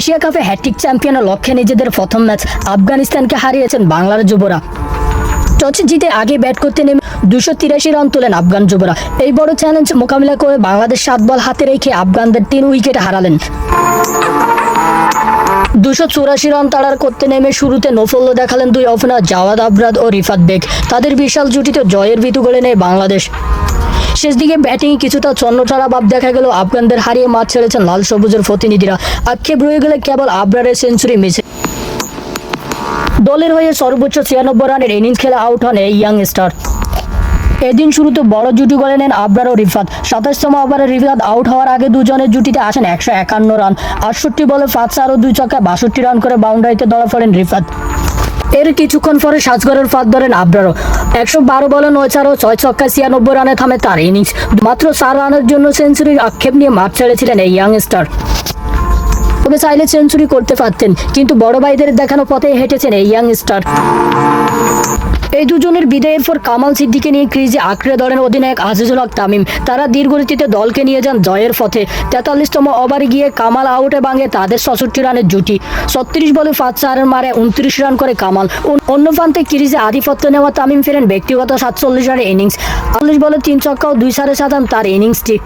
Asia কাপে hat trick চ্যাম্পিয়নের লক্ষ্যে নিজেদের প্রথম ম্যাচ আফগানিস্তানকে হারিয়েছেন বাংলার যুবরা। টসে জিতে আগে ব্যাট করতে নেমে দুশো তিরাশি রান তোলেন আফগান যুবরা। এই বড় চ্যালেঞ্জ মোকাবিলা করে বাংলাদেশ সাত বল হাতে রেখে আফগানদের তিন উইকেট হারালেন। দুশো চুরাশি রান তাড়ার করতে নেমে শুরুতে নফল্য দেখালেন দুই ওপেনার জাওয়াদ আবরাদ ও রিফাত বেগ। তাদের বিশাল জুটিতে জয়ের ভিতু গড়ে নেয় বাংলাদেশ। শেষ দিকে ব্যাটিংয়ে কিছুটা চন্নটারা ভাব দেখা গেল। আফগানদের হারিয়ে মাঠ ছেড়েছেন লাল সবুজের প্রতিনিধিরা। আক্ষেপ রয়ে গেলে কেবল আবরারের সেঞ্চুরি মিসে দলের হয়ে সর্বোচ্চ ছিয়ানব্বই রানের ইনিংস খেলে আউট হন এই ইয়াং স্টার এদিন শুরুতে বড় জুটি করে নেন আবরার ও রিফাত। সাতাশতম ওভারে রিফাত আউট হওয়ার আগে দুজনের জুটিতে আসেন একশো একান্ন রান। আটষট্টি বলে পাঁচ চার ও দুই ছক্কা বাষট্টি রান করে বাউন্ডারিতে ধরা পড়েন রিফাত। এর কিছুক্ষণ পরে সাজগরের ফাঁদ ধরেন আবরারও। একশো বারো বলে নয় চার ছয় ছক্কা ছিয়ানব্বই রানে থামে তার ইনিংস। মাত্র চার রানের জন্য সেঞ্চুরির আক্ষেপ নিয়ে মাঠ ছেড়েছিলেন এই ইয়াং স্টার তবে চাইলে সেঞ্চুরি করতে পারতেন, কিন্তু বড় ভাইদের দেখানো পথে হেঁটেছেন এই ইয়াং স্টার এই দুজনের বিদায়ের পর কামাল সিদ্দিকে নিয়ে ক্রিজে আঁকড়ে ধরেন অধিনায়ক আজিজুল হক তামিম। তারা দীর্ঘগতিতে দলকে নিয়ে যান জয়ের পথে। তেতাল্লিশতম ওভারে গিয়ে কামাল আউটে ভাঙে তাদের ছষট্টি রানের জুটি। ছত্রিশ বলে পাঁচ চারের মারে উনত্রিশ রান করে কামাল। অন্য- প্রান্তে ক্রিজে আধিপত্য নেওয়া তামিম ফেরেন ব্যক্তিগত সাতচল্লিশ রানের ইনিংস। চল্লিশ বলে তিন ছক্কা ও দুই সাড়ে সাতান তার ইনিংসটি।